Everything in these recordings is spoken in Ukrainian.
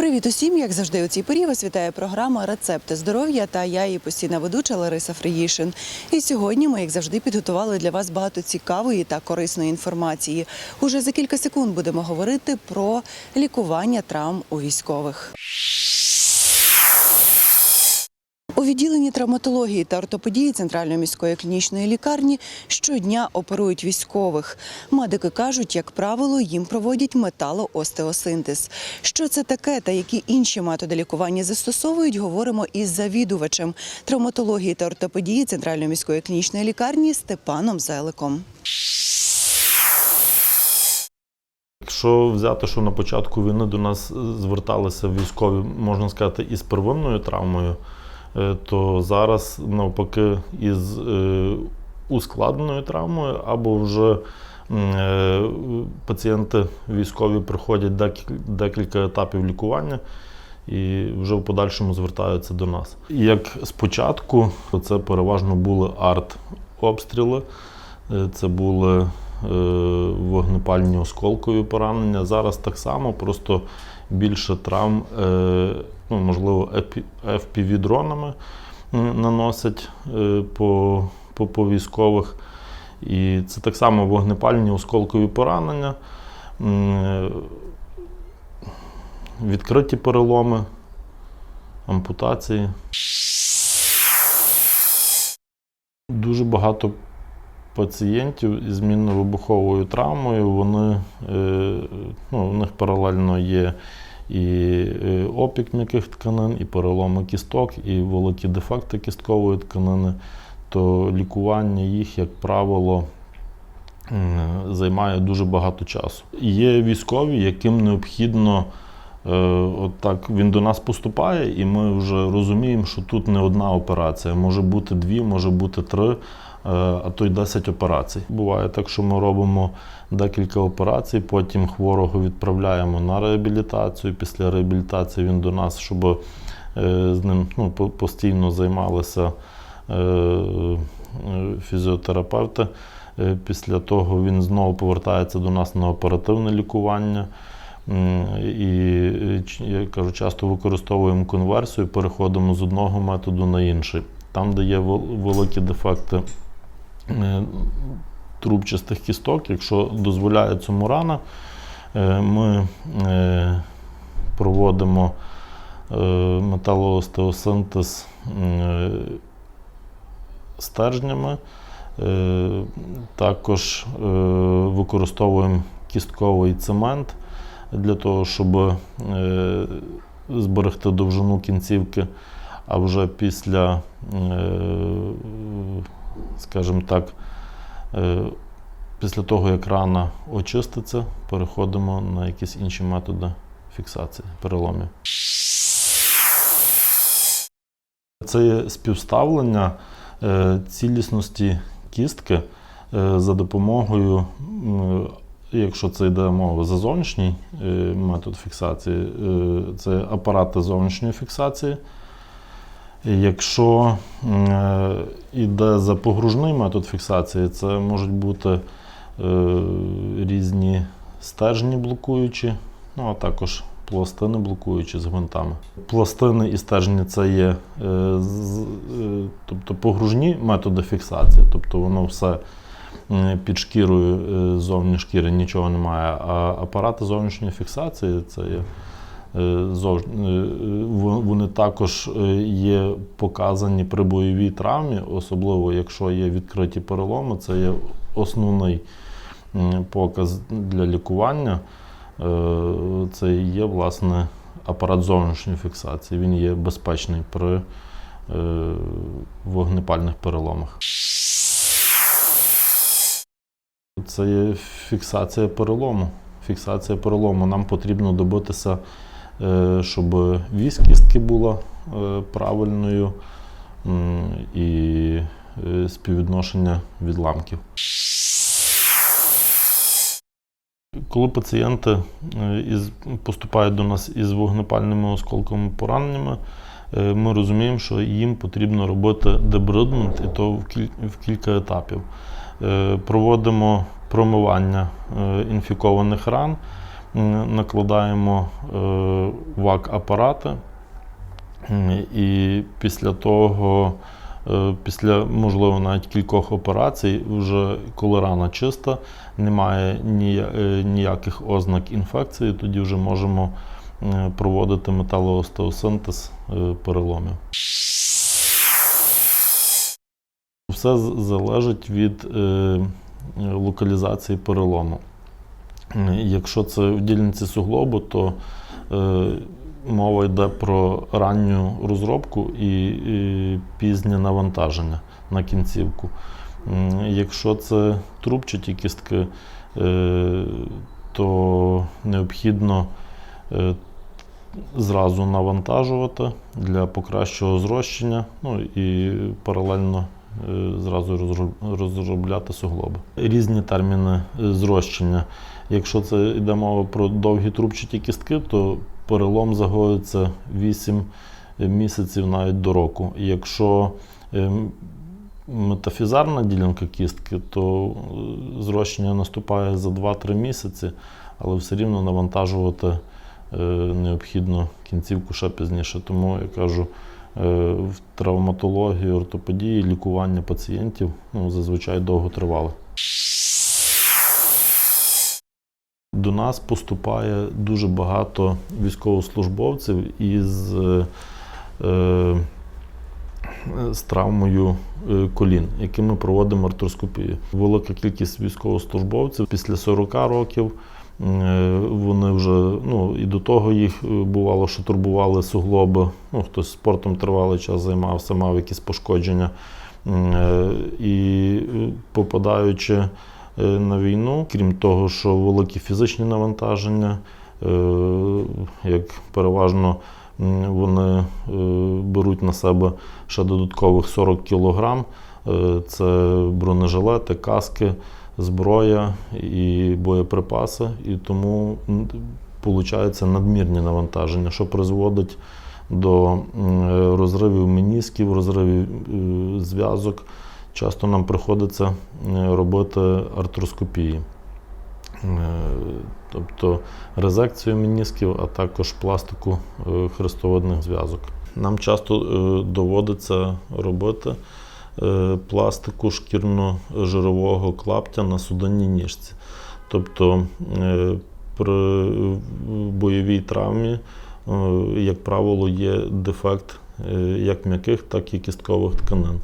Привіт усім! Як завжди, у цій порі вас вітає програма Рецепти здоров'я та я її постійна ведуча Лариса Фриїшин. І сьогодні ми, як завжди, підготували для вас багато цікавої та корисної інформації. Уже за кілька секунд будемо говорити про лікування травм у військових. У відділенні травматології та ортопедії Центральної міської клінічної лікарні щодня оперують військових. Медики кажуть, як правило, їм проводять металоостеосинтез. Що це таке та які інші методи лікування застосовують, говоримо із завідувачем травматології та ортопедії Центральної міської клінічної лікарні Степаном Зеликом. Якщо взяти, що на початку війни до нас зверталися військові, можна сказати, із первинною травмою, то зараз навпаки із е, ускладненою травмою, або вже е, пацієнти військові проходять декіль- декілька етапів лікування і вже в подальшому звертаються до нас. Як спочатку, це переважно були арт-обстріли, е, це були е, вогнепальні осколкові поранення. Зараз так само, просто більше травм, е, ну, можливо, FPV-дронами наносять е, по, по, по військових. І це так само вогнепальні осколкові поранення, е, відкриті переломи, ампутації. Дуже багато пацієнтів із мінно-вибуховою травмою, вони, е, ну, у них паралельно є і е, опік м'яких тканин, і переломи кісток, і великі дефекти кісткової тканини, то лікування їх, як правило, займає дуже багато часу. Є військові, яким необхідно. Е, От так він до нас поступає, і ми вже розуміємо, що тут не одна операція. Може бути дві, може бути три, а то й 10 операцій. Буває так, що ми робимо декілька операцій, потім хворого відправляємо на реабілітацію. Після реабілітації він до нас, щоб е, з ним ну, постійно займалися е, е, фізіотерапевти. Е, Після того він знову повертається до нас на оперативне лікування. І е, я кажу, часто використовуємо конверсію, переходимо з одного методу на інший. Там, де є вел- великі дефекти е, трубчастих кісток, якщо дозволяє цьому рана, е, ми е, проводимо е, металоостеосинтез е, стержнями. Е, Також е, використовуємо кістковий цемент для того, щоб е, зберегти довжину кінцівки, а вже після, е, скажімо так, е, після того, як рана очиститься, переходимо на якісь інші методи фіксації переломів. Це є співставлення е, цілісності кістки е, за допомогою, якщо це йде мова за зовнішній метод фіксації, це апарати зовнішньої фіксації. Якщо е, йде за погружний метод фіксації, це можуть бути е, різні стержні блокуючі, ну а також пластини блокуючі з гвинтами. Пластини і стержні це є е, е, тобто погружні методи фіксації, тобто воно все під шкірою е, зовні шкіри нічого немає. А апарати зовнішньої фіксації це є. Е, е, во- Вони також е, є показані при бойовій травмі, особливо якщо є відкриті переломи, це є основний показ для лікування. Е, Це є власне апарат зовнішньої фіксації. Він є безпечний при е, вогнепальних переломах. Це є фіксація перелому. Фіксація перелому. Нам потрібно добитися, е, щоб вісь кістки була е, правильною і е, співвідношення відламків. Коли пацієнти е, поступають до нас із вогнепальними осколковими пораненнями, е, ми розуміємо, що їм потрібно робити дебридмент, і то в, кіль, в кілька етапів. Е, Проводимо промивання е, інфікованих ран, накладаємо е, ВАК-апарати. І після того, е, після, можливо, навіть кількох операцій, вже коли рана чиста, немає е, ніяких ознак інфекції, тоді вже можемо проводити металоостеосинтез переломів. Все залежить від локалізації перелому. Якщо це в дільниці суглобу, то е, мова йде про ранню розробку і, пізнє навантаження на кінцівку. Якщо це трубчаті кістки, е, то необхідно е, зразу навантажувати для покращого зрощення, ну і паралельно зразу розробляти суглоби. Різні терміни зрощення. Якщо це йде мова про довгі трубчаті кістки, то перелом загоїться 8 місяців навіть до року. Якщо е, метафізарна ділянка кістки, то е, зрощення наступає за 2-3 місяці, але все рівно навантажувати е, необхідно кінцівку ще пізніше. Тому я кажу, е, в травматології, ортопедії, лікування пацієнтів ну, зазвичай довго тривало. До нас поступає дуже багато військовослужбовців із, е, е, з травмою е, колін, якими ми проводимо артроскопію. Велика кількість військовослужбовців після 40 років. е, Вони вже ну і до того їх бувало, що турбували суглоби. Ну, хтось спортом тривалий час займався, мав якісь пошкодження. І попадаючи на війну, крім того, що великі фізичні навантаження, е, як переважно вони е, беруть на себе ще додаткових 40 кілограм. Е, Це бронежилети, каски, зброя і боєприпаси. І тому виходить надмірні навантаження, що призводить до розривів менісків, розривів е, зв'язок. Часто нам приходиться е, робити артроскопії, Е, тобто резекцію менісків, а також пластику е, хрестовидних зв'язок. Нам часто доводиться робити пластику шкірно-жирового клаптя на судинній ніжці. Тобто при бойовій травмі, як правило, є дефект як м'яких, так і кісткових тканин.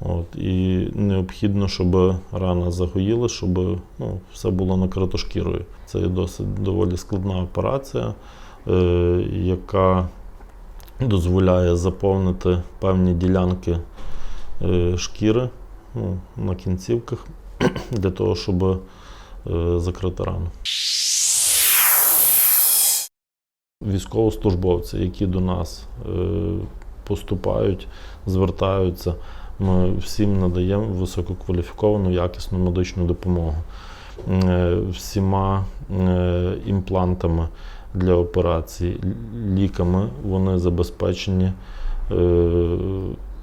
От, і необхідно, щоб рана загоїла, щоб ну, все було накрито шкірою. Це досить доволі складна операція, е, яка дозволяє заповнити певні ділянки е, шкіри ну, на кінцівках для того, щоб е, закрити рану. Військовослужбовці, які до нас е, поступають, звертаються, ми всім надаємо висококваліфіковану якісну медичну допомогу. Е, Всіма е, імплантами для операцій, ліками вони забезпечені е,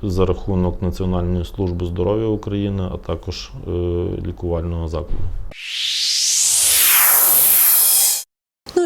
за рахунок Національної служби здоров'я України, а також лікувального закладу.